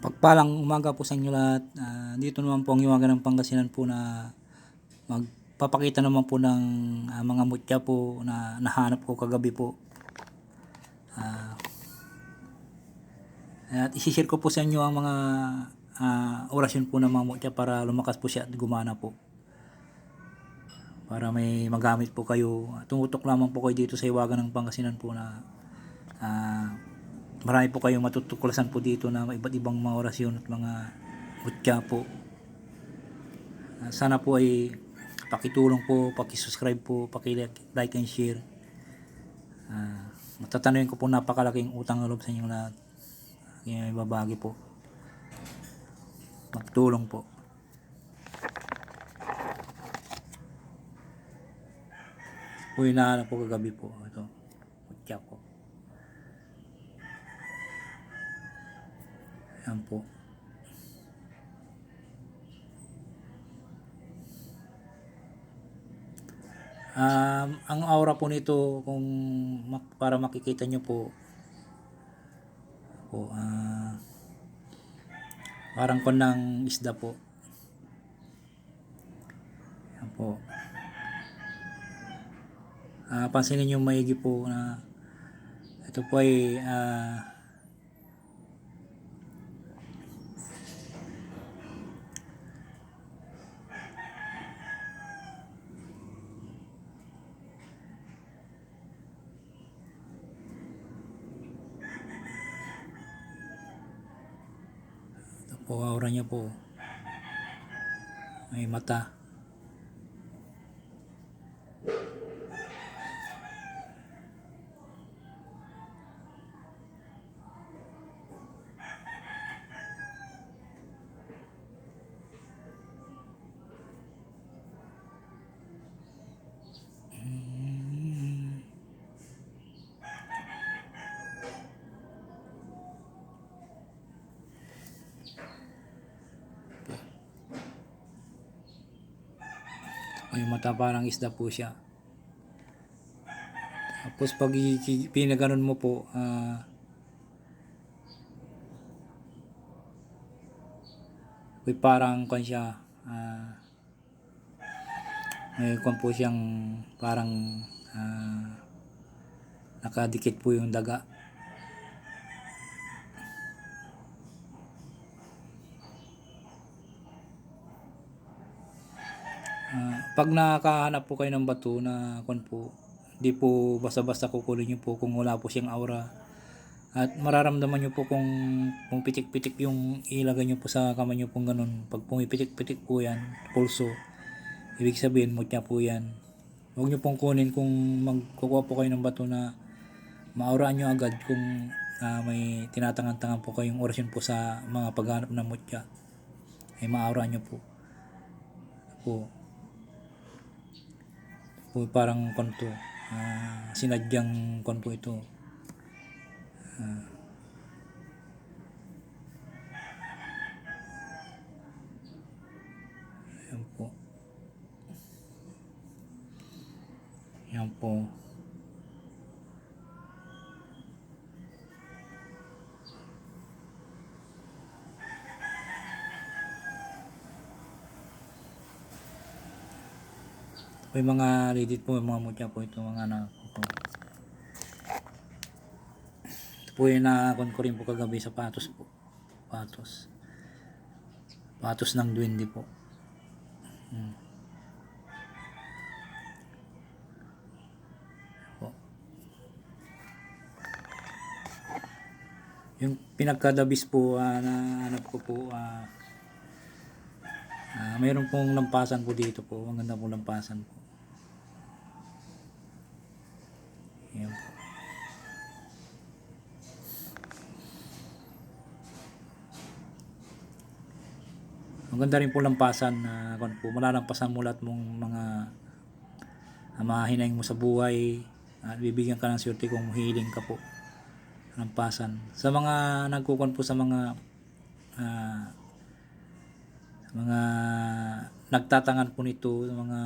Pagpalang umaga po sa inyo lahat. Ah, dito naman po ang iwaga ng Pangasinan po na magpapakita naman po ng ah, mga mutya po na nahanap ko kagabi po. Ah, at isishare ko po sa inyo ang mga ah, orasyon po ng mga mutya para lumakas po siya at gumana po. Para may magamit po kayo. Tumutok lamang po kayo dito sa iwaga ng Pangasinan po na ah, marami po kayong matutuklasan po dito na iba't ibang mga orasyon at mga mutya po. Ah, sana po ay pakitulong po, pakisubscribe po, pakilike and share. Ah, matatanayin ko po napakalaking utang na loob sa inyo lahat. Kaya may babagi po. Magtulong po. Po hinahanap po kagabi po. Ito. Mutya po. Yan po. Um, ang aura po nito kung mak- para makikita nyo po po ah parang kon ng isda po yan po Ah, pansinin nyo maigi po na ito po ay ah po, aura niya po. May mata. May mata parang isda po siya. Tapos pag pinaganon mo po, ah may parang kwan siya, ah may kwan po siyang parang ah nakadikit po yung daga. Pag nakahanap po kayo ng bato na kwan po, di po basta-basta kukunin niyo po kung wala po siyang aura. At mararamdaman niyo po kung, kung pitik-pitik yung ilagay niyo po sa kamay niyo pong ganun. Pag pumipitik-pitik po yan, pulso, ibig sabihin mutya po yan. Huwag niyo pong kunin kung magkukuha po kayo ng bato na mauraan niyo agad kung ah, may tinatangan-tangan po kayong orasyon po sa mga paghanap ng mutya. Ay mauraan niyo. Po po parang konto ah sinadyang konto ito. Ah. yan po. Yan po May mga legit po, may mga mutya po ito, mga anak ko po. Ito po yung nakakon ko rin po kagabi sa patos po. Patos. Patos ng duwende po. Hmm. Po. Yung pinagkadabis po ah, na hanap ko po ah ah, mayroon pong lampasan po dito po. Ang ganda pong lampasan po. Maganda rin po lampasan na uh, po, malalampasan mo lahat mong mga uh, mga hinaing mo sa buhay at bibigyan ka ng swerte kung hiling ka po. Lampasan. Sa mga nagkukon po sa mga sa mga nagtatangan po nito sa mga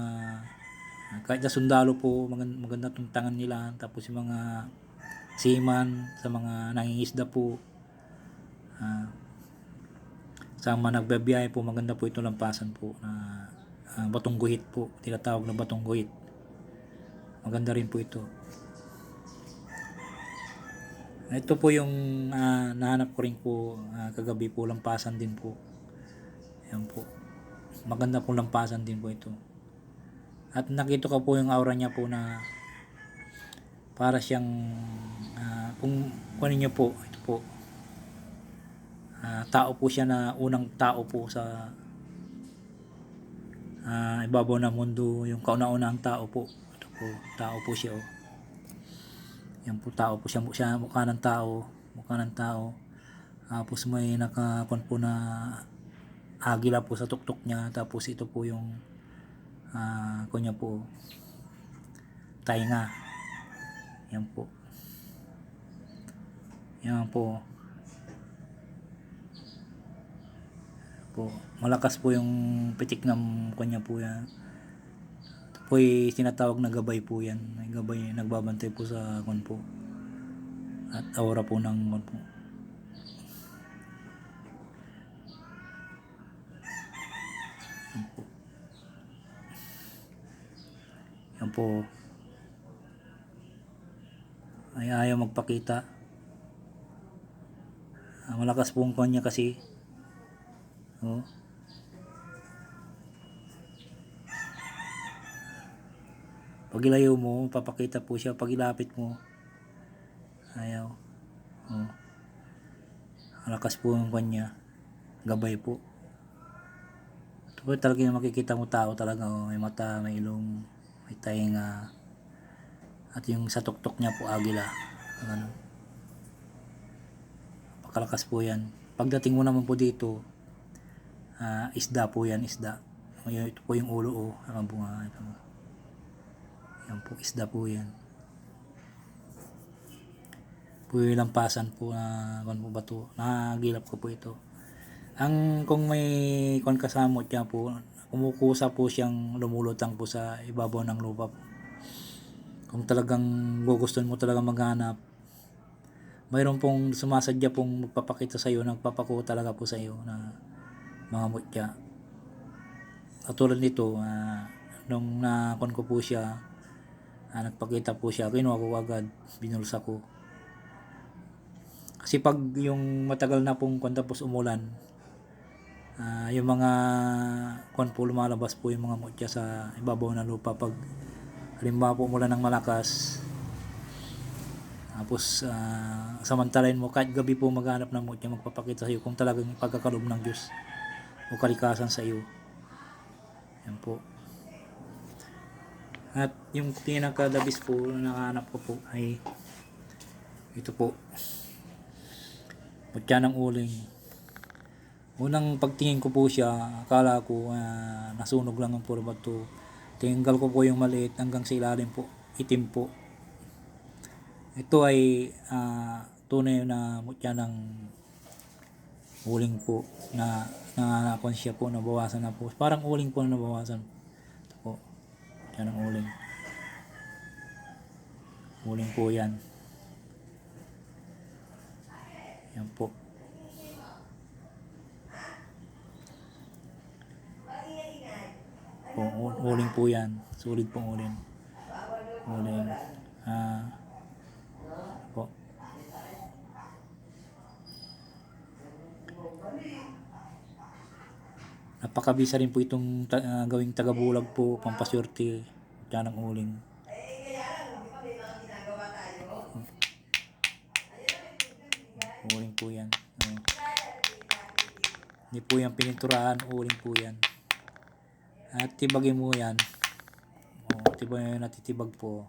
kahit na sundalo po maganda, maganda tong tangan nila. Tapos yung mga seaman sa mga nangingisda po ah, sa mga nagbabiyahe po maganda po ito lampasan po na ah, batong guhit po. Tinatawag na batong guhit. Maganda rin po ito. Ito po yung ah, nahanap ko rin po ah, kagabi po lampasan din po. Yan po. Maganda po lampasan din po ito. At nakita ko po yung aura niya po na para siyang ah, kung kunin niyo po ito po Ah, tao po siya na unang tao po sa ah, ibabaw ng mundo yung kauna-unang tao po. Ito po tao po siya oh. yan po tao po siya, siya mukha ng tao mukha ng tao. Tapos may nakapon po na agila po sa tuktok niya. Tapos ito po yung ah kunya po tainga. Yan po. Yan po po. Malakas po yung pitik ng kanya po yan. Ito po ay na gabay po yan. May gabay nagbabantay po sa kwan po. At aura po ng po. Yan po. Yan po. Ay ayaw magpakita. Ah, malakas po ang kanya kasi Oh. Mo, papakita po siya. Pag ilapit mo, ayaw. Oh. Malakas po ang kanya. Gabay po. Ito po talaga yung makikita mo tao talaga. Oh. May mata, may ilong, may tainga. At yung sa tuktok niya po, agila. Ano. Pakalakas po yan. Pagdating mo naman po dito, Ah, isda po yan, isda. Ngayon, ito po yung ulo o, oh, ang bunga. Ito. Yan po, isda po yan. Po yung lampasan po na kung po ba to. Nakagilap ko po ito. Ang kung may kon kasamot niya po, kumukusa po siyang lumulutang po sa ibabaw ng lupa po. Kung talagang gugustuhan mo talaga maghanap, mayroon pong sumasadya pong magpapakita sa iyo, nagpapako talaga po sa iyo na mga mutya. Katulad nito, ah, nung nakon ko po siya, ah, nagpakita po siya, kinuha ko agad, binulsa ko. Kasi pag yung matagal na pong kwan tapos umulan, ah, yung mga kwan po lumalabas po yung mga mutya sa ibabaw ng lupa pag halimbawa po umulan ng malakas, tapos ah, samantalain mo kahit gabi po maghanap ng mutya magpapakita sa iyo kung talagang pagkakalob ng Diyos o kalikasan sa iyo. Yan po. At yung pinakadabis po na nakahanap ko po ay ito po. Mutya ng uling. Unang pagtingin ko po siya, akala ko ah, nasunog lang ang puro bato. Tinggal ko po yung maliit hanggang sa ilalim po, itim po. Ito ay ah, tunay na mutya ng uling po na nanganakon siya po nabawasan na po. Parang uling po na nabawasan. Ito po. Yan ang uling. Uling po yan. Yan po. Po uling po yan. Sulit pong uling. Uling. Ah. po Napakabisa rin po itong ah, gawing tagabulag po, pampaswerte, dyan ng uling. Uling po yan. Hindi po yan pininturahan, uling po yan. At tibagin mo yan. Oh, tibag natitibag po.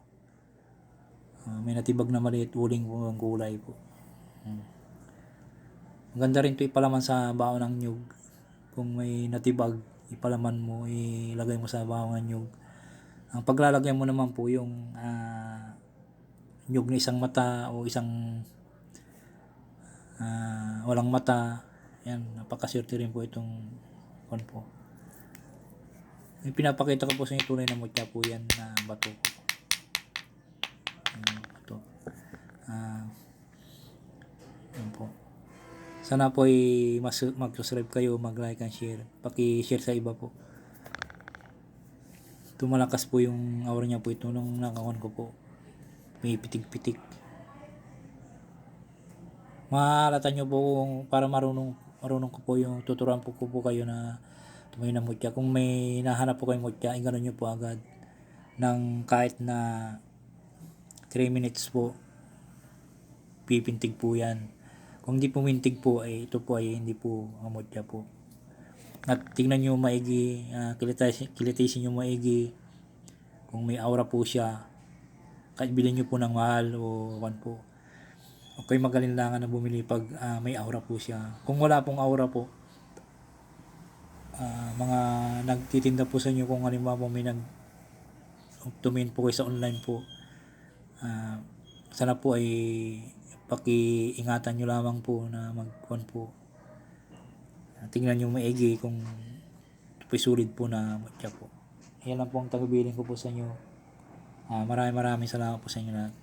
Ah, may natibag na maliit, uling po ang kulay po. Hmm. Maganda rin to ipalaman sa baon ng nyug kung may natibag, ipalaman mo, ilagay mo sa bawang nyug. Ang paglalagay mo naman po yung ah, nyug na isang mata o isang ah, walang mata. Yan, napakaswerte rin po itong kon po. Yung pinapakita ko po sa inyo tunay na mutya po yan na bato ko. Yan, ito. Ah, yan po. Sana po ay mas mag-subscribe kayo, mag-like and share. Paki-share sa iba po. Tumalakas po yung aura niya po ito nung nakakon ko po. May pitik-pitik. Mahalata nyo po kung para marunong marunong ko po yung tuturuan po ko po kayo na tumayo ng mutya. Kung may nahanap po kayong mutya, ay nyo po agad. Nang kahit na 3 minutes po, pipintig po yan. Kung di pumintig po, ay ito po ay hindi po ang mutya po. At tingnan nyo maigi, uh, kilitisin, kilitisin nyo maigi kung may aura po siya. Kahit bilhin nyo po ng mahal o kan po. Okay magalinlangan na bumili pag ah, may aura po siya. Kung wala pong aura po, ah, mga nagtitinda po sa inyo kung halimbawa po may nag tumingin po kayo sa online po. Ah, sana po ay pakiingatan nyo lamang po na magkuhan po. Ah, tingnan nyo maigi kung ito po'y sulit po na matya po. Yan lang po ang tagubilin ko po sa inyo. Ah, maraming maraming salamat po sa inyo lahat.